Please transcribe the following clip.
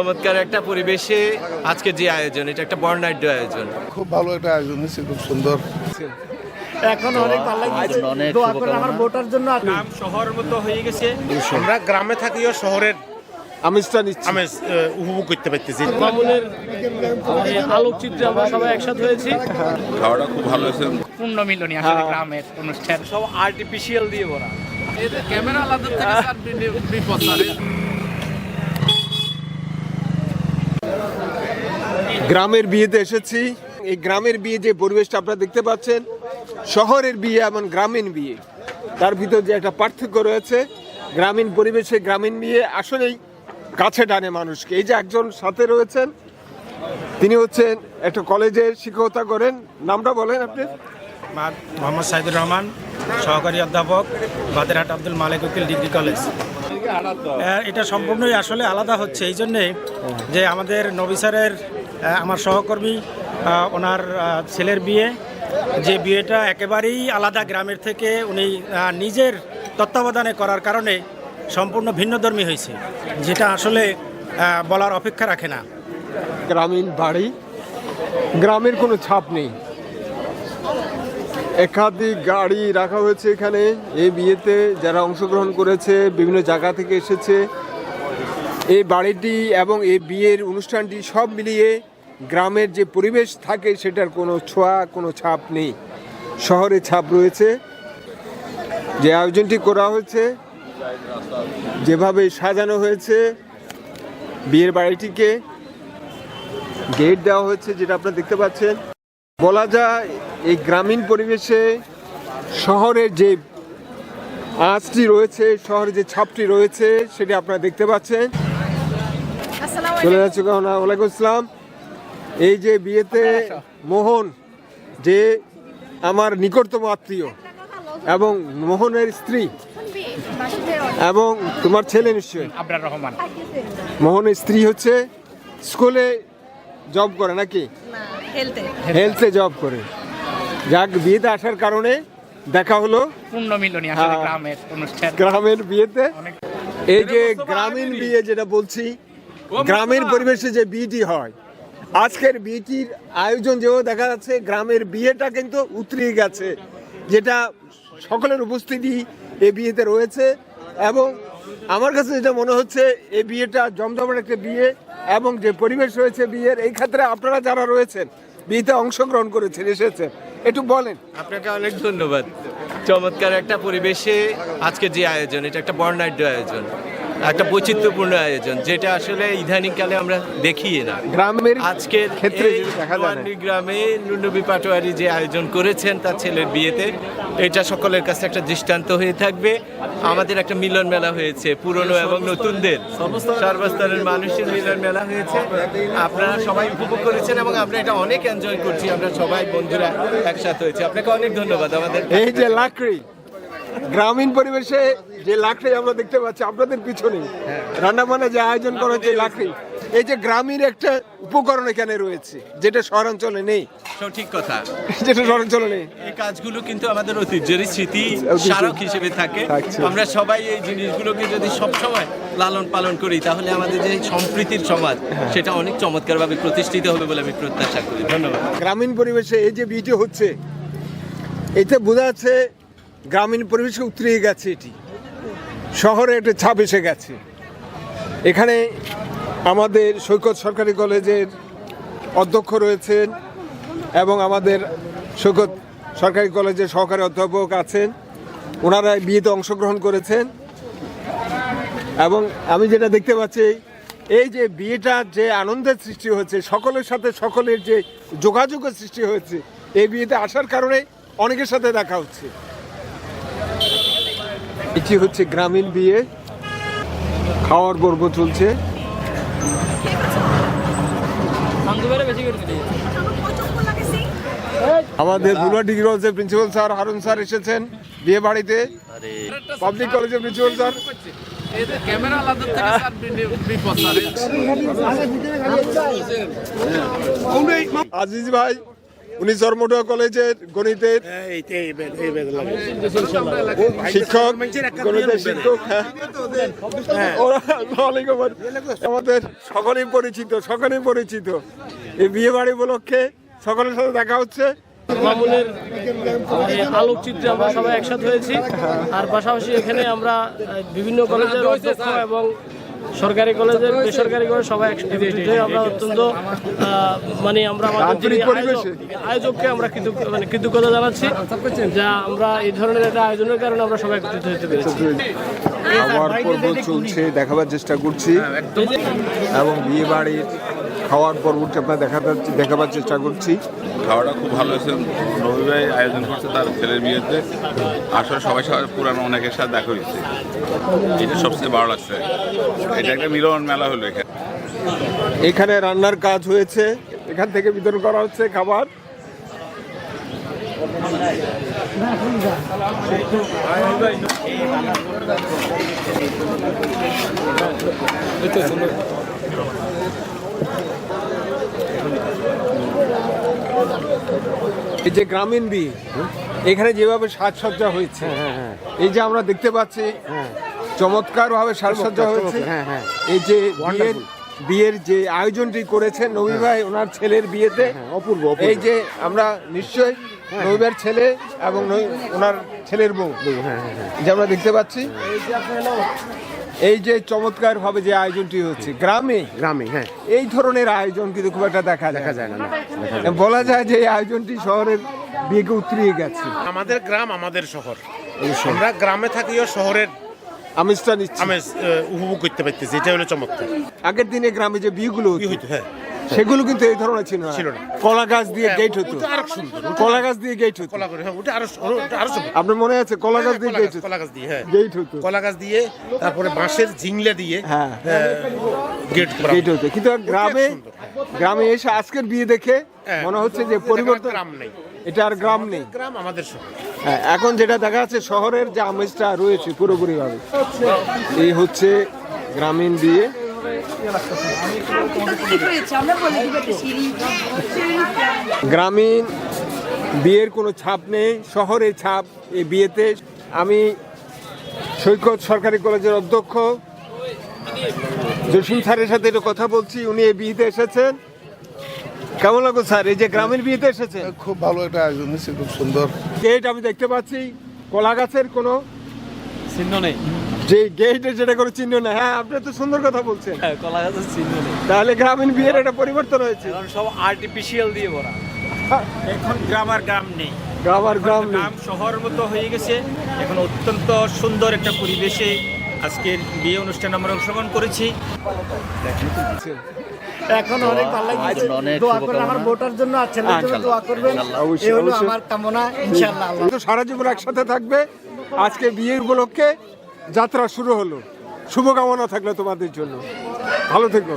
চমৎকার একটা পরিবেশে আজকে যে আয়োজন এটা একটা বর্ণাঢ্য আয়োজন। খুব ভালো একটা আয়োজন হয়েছে খুব সুন্দর। এখন অনেক ভালো লাগছে। দোয়া করে আমার ভোটার জন্য গ্রাম শহর মতো হয়ে গেছে। আমরা গ্রামে থাকিও শহরের আমেজটা নিচ্ছি। আমেজ উপভোগ করতে পারতেছি। মামুনের আলোকচিত্রে আমরা সবাই একসাথে হয়েছি। খাওয়াটা খুব ভালো হয়েছে। পূর্ণ মিলনী আসলে গ্রামের অনুষ্ঠান। সব আর্টিফিশিয়াল দিয়ে ভরা। গ্রামের বিয়েতে এসেছি। এই গ্রামের বিয়ে যে পরিবেশটা আপনারা দেখতে পাচ্ছেন শহরের বিয়ে এবং গ্রামীণ বিয়ে। তার ভিতর যে একটা পার্থক্য রয়েছে গ্রামীণ পরিবেশে গ্রামীণ বিয়ে আসলেই কাছে টানে মানুষকে। এই যে একজন সাথে রয়েছেন তিনি হচ্ছেন একটা কলেজের শিক্ষকতা করেন। নামটা বলেন আপনি। মোহাম্মদ সাইদুর রহমান সহকারী অধ্যাপক বাদেরহাট আব্দুল মালিক উকিল ডিগ্রি কলেজ। এটা সম্পূর্ণই আসলে আলাদা হচ্ছে। এই জন্যে যে আমাদের নবী স্যারের আহ, আমার সহকর্মী ওনার ছেলের বিয়ে। যে বিয়েটা একেবারেই আলাদা গ্রামের থেকে উনি নিজের তত্ত্বাবধানে করার কারণে সম্পূর্ণ ভিন্নধর্মী হয়েছে, যেটা আসলে বলার অপেক্ষা রাখে না। গ্রামীণ বাড়ি, গ্রামের কোনো ছাপ নেই। একাধিক গাড়ি রাখা হয়েছে এখানে। এই বিয়েতে যারা অংশগ্রহণ করেছে, বিভিন্ন জায়গা থেকে এসেছে এই বাড়িটি এবং এই বিয়ের অনুষ্ঠানটি সব মিলিয়ে গ্রামের যে পরিবেশ থাকে সেটার কোনো ছোঁয়া, কোনো ছাপ নেই। শহরে ছাপ রয়েছে। যে আয়োজনটি করা হয়েছে, যেভাবে সাজানো হয়েছে, বিয়ের বাড়িটিকে গেট দেওয়া হয়েছে, যেটা আপনারা দেখতে পাচ্ছেন। বলা যায়, এই গ্রামীণ পরিবেশে শহরের যে আঁচটি রয়েছে শহরে যে ছাপটি রয়েছে, সেটি আপনারা দেখতে পাচ্ছেন। চলে যাচ্ছে কখনো? ওয়ালাইকুম আসসালাম। এই যে বিয়েতে মোহন যে আমার নিকটতম আত্মীয় এবং মোহনের স্ত্রী এবং তোমার ছেলে নিশ্চয়ই। আবরার রহমান। মোহনের স্ত্রী হচ্ছে স্কুলে জব করে নাকি? হেলথে জব করে। যাক বিয়েতে আসার কারণে দেখা হলো। হ্যাঁ। গ্রামের অনুষ্ঠান। গ্রামের বিয়েতে। এই যে গ্রামীণ বিয়ে যেটা বলছি গ্রামের পরিবেশে যে বিয়েটি হয় আজকের বিয়েটির আয়োজন যেও দেখা যাচ্ছে গ্রামের বিয়েটা কিন্তু উতরিয়ে গেছে যেটা সকলের উপস্থিতি এই বিয়েতে রয়েছে এবং আমার কাছে যেটা মনে হচ্ছে এই বিয়েটা জমজমাট একটা বিয়ে এবং যে পরিবেশ রয়েছে বিয়ের এই ক্ষেত্রে আপনারা যারা রয়েছেন বিয়েতে অংশগ্রহণ করেছেন এসেছেন একটু বলেন। আপনাকে অনেক ধন্যবাদ। চমৎকার একটা পরিবেশে আজকে যে আয়োজন এটা একটা বর্ণাঢ্য আয়োজন। একটা বৈচিত্র্যপূর্ণ আয়োজন যেটা আসলে ইদানিংকালে আমরা দেখি না। গ্রামের আজকের ক্ষেত্রে গ্রামে নুনবি পাটোয়ারি যে আয়োজন করেছেন তার ছেলের বিয়েতে এটা সকলের কাছে একটা দৃষ্টান্ত হয়ে থাকবে। আমাদের একটা মিলন মেলা হয়েছে পুরনো এবং নতুনদের। সর্বস্তরের মানুষের মিলন মেলা হয়েছে। আপনারা সবাই উপভোগ করেছেন এবং আমরা এটা অনেক এনজয় করছি। আমরা সবাই বন্ধুরা একসাথে হয়েছি। আপনাকে অনেক ধন্যবাদ আমাদের এই যে লাকড়ি গ্রামীণ পরিবেশে যে লাকড়ি আমরা দেখতে পাচ্ছি আপনাদের পিছনে রান্না বান্না যে আয়োজন করা হচ্ছে লাকড়ি এই যে গ্রামীণ একটা উপকরণ এখানে রয়েছে যেটা শহরাঞ্চলে নেই। সঠিক কথা। যেটা শহরাঞ্চলে নেই। এই কাজগুলো কিন্তু আমাদের ঐতিহ্যের স্মৃতি স্মারক হিসেবে থাকে। আমরা সবাই এই জিনিসগুলোকে যদি সব সময় লালন পালন করি তাহলে আমাদের যে সম্প্রীতির সমাজ হ্যাঁ। সেটা অনেক চমৎকারভাবে প্রতিষ্ঠিত হবে বলে আমি প্রত্যাশা করি। ধন্যবাদ। গ্রামীণ পরিবেশে এই যে বিয়েটি হচ্ছে এতে বোঝা যাচ্ছে গ্রামীণ পরিবেশে উতরিয়ে গেছে এটি। শহরে একটা ছাপ এসে গেছে। এখানে আমাদের সৈকত সরকারি কলেজের অধ্যক্ষ রয়েছেন এবং আমাদের সৈকত সরকারি কলেজের সহকারী অধ্যাপক আছেন। ওনারা বিয়েতে অংশগ্রহণ করেছেন। এবং আমি যেটা দেখতে পাচ্ছি, এই যে বিয়েটার যে আনন্দের সৃষ্টি হয়েছে, সকলের সাথে সকলের যে যোগাযোগের সৃষ্টি হয়েছে, এই বিয়েতে আসার কারণে অনেকের সাথে দেখা হচ্ছে। এটি হচ্ছে গ্রামীণ বিয়ে। খাওয়ার পর্ব চলছে। আমাদের ডিগ্রি কলেজের প্রিন্সিপাল স্যার, হারুন স্যার এসেছেন বিয়ে বাড়িতে পাবলিক কলেজের প্রিন্সিপাল স্যার। আজিজ ভাই উনি জন্মডোয়া কলেজের গণিতের শিক্ষক গণিতের শিক্ষক। হ্যাঁ। আসসালাম। আমাদের সকলেই পরিচিত সকলেই পরিচিত। এই বিয়ে বাড়ি উপলক্ষে সকলের সাথে দেখা হচ্ছে। মামুনের আলোকচিত্রে আমরা সবাই একসাথে হয়েছি। আর পাশাপাশি এখানে আমরা বিভিন্ন কলেজের অধ্যক্ষ এবং সরকারি কলেজের বেসরকারি কলেজ সবাই একসাথে আমরা অত্যন্ত আহ, মানে আমরা আমাদের আয়োজককে আমরা মানে কৃতজ্ঞতা জানাচ্ছি যা আমরা এই ধরনের একটা আয়োজনের কারণে আমরা সবাই একত্রিত হতে পেরেছি। খাওয়ার পর্ব চলছে দেখাবার চেষ্টা করছি। এবং বিয়ে বাড়ির খাওয়ার পর্বটি আপনার দেখাতে দেখাবার চেষ্টা করছি। খাওয়াটা খুব ভালো হয়েছে। রবি ভাই আয়োজন করছে তার ছেলের বিয়েতে। আসলে সবাই সবাই পুরানো অনেকের সাথে দেখা হয়েছে। এটা সবচেয়ে ভালো লাগছে। এটা একটা মিলন মেলা হলো এখানে। এখানে রান্নার কাজ হয়েছে। এখান থেকে বিতরণ করা হচ্ছে খাবার। এই যে গ্রামীণ বিয়ে এখানে যেভাবে সাজসজ্জা হয়েছে এই যে আমরা দেখতে পাচ্ছি চমৎকার ভাবে সাজসজ্জা হয়েছে। এই যে বিয়ের বিয়ের যে আয়োজনটি করেছেন নবী ভাই ওনার ছেলের বিয়েতে অপূর্ব। এই যে আমরা নিশ্চয়ই নবী ভাইয়ের ছেলে এবং ওনার ছেলের বউ। যে আমরা দেখতে পাচ্ছি এই যে চমৎকার ভাবে যে আয়োজনটি হচ্ছে গ্রামে গ্রামে হ্যাঁ। এই ধরনের আয়োজন কিন্তু খুব একটা দেখা দেখা যায় না বলা যায় যে এই আয়োজনটি শহরের বিয়েকে উতরিয়ে গেছে। আমাদের গ্রাম আমাদের শহর। আমরা গ্রামে থাকিও শহরের আমেজটা নিচ্ছি। আমেজ আহ, উপভোগ করতে পারতেছি এটা হলো চমৎকার। আগের দিনে গ্রামে যে বিয়েগুলো হ্যাঁ। সেগুলো কিন্তু এই ধরনের ছিল না ছিল না। কলা গাছ দিয়ে হ্যাঁ, গেট হতো। আরও সুন্দর। কলা গাছ দিয়ে গেট হতো। কলা করে হ্যাঁ ওটা আরও ওটা আরও সুন্দর। আপনার মনে আছে কলা গাছ দিয়ে গেট হতো? কলা গাছ দিয়ে হ্যাঁ। গেট হতো। কলা গাছ দিয়ে তারপরে বাঁশের জিংলে দিয়ে হ্যাঁ। গেট করা গেট হতো। কিন্তু গ্রামে গ্রামে এসে আজকের বিয়ে দেখে হ্যাঁ। মনে হচ্ছে যে পরিবর্তন গ্রাম নেই। এটা আর গ্রাম নেই। গ্রাম আমাদের শহর। হ্যাঁ, এখন যেটা দেখা যাচ্ছে শহরের যে আমেজটা রয়েছে পুরোপুরি ভাবে এই হচ্ছে গ্রামীণ বিয়ে। গ্রামীণ বিয়ের কোনো ছাপ নেই শহরের ছাপ এই বিয়েতে। আমি সৈকত সরকারি কলেজের অধ্যক্ষ। জসিম স্যারের সাথে একটু কথা বলছি উনি এই বিয়েতে এসেছেন। কেমন লাগল স্যার? এই যে গ্রামের বিয়েতে এসেছে খুব ভালো একটা আয়োজন হয়েছে খুব সুন্দর। গেট আমি দেখতে পাচ্ছি কলা গাছের কোনো? চিহ্ন নেই। যে গেটের যেটা কোনো চিহ্ন না হ্যাঁ আপনি তো সুন্দর কথা বলছেন। কলা গাছের চিহ্ন নেই। তাহলে গ্রামীণ বিয়ের একটা পরিবর্তন হয়েছে। এখন সব আর্টিফিশিয়াল দিয়ে ভরা। এখন গ্রাম আর গ্রাম নেই। গ্রাম আর গ্রাম। গ্রাম শহর মতো হয়ে গেছে। এখন অত্যন্ত সুন্দর একটা পরিবেশে আজকের বিয়ে অনুষ্ঠানে আমরা অংশগ্রহণ করেছি। এখন অনেক ভালো লাগছে। দোয়া করেন আমার ভোটার জন্য আর ছেলের জন্য দোয়া করবেন। এই হলো আমার কামনা। ইনশাআল্লাহ সারা জীবন একসাথে থাকবে। আজকে বিয়ের উপলক্ষে যাত্রা শুরু হলো। শুভকামনা থাকল তোমাদের জন্য। ভালো থেকো।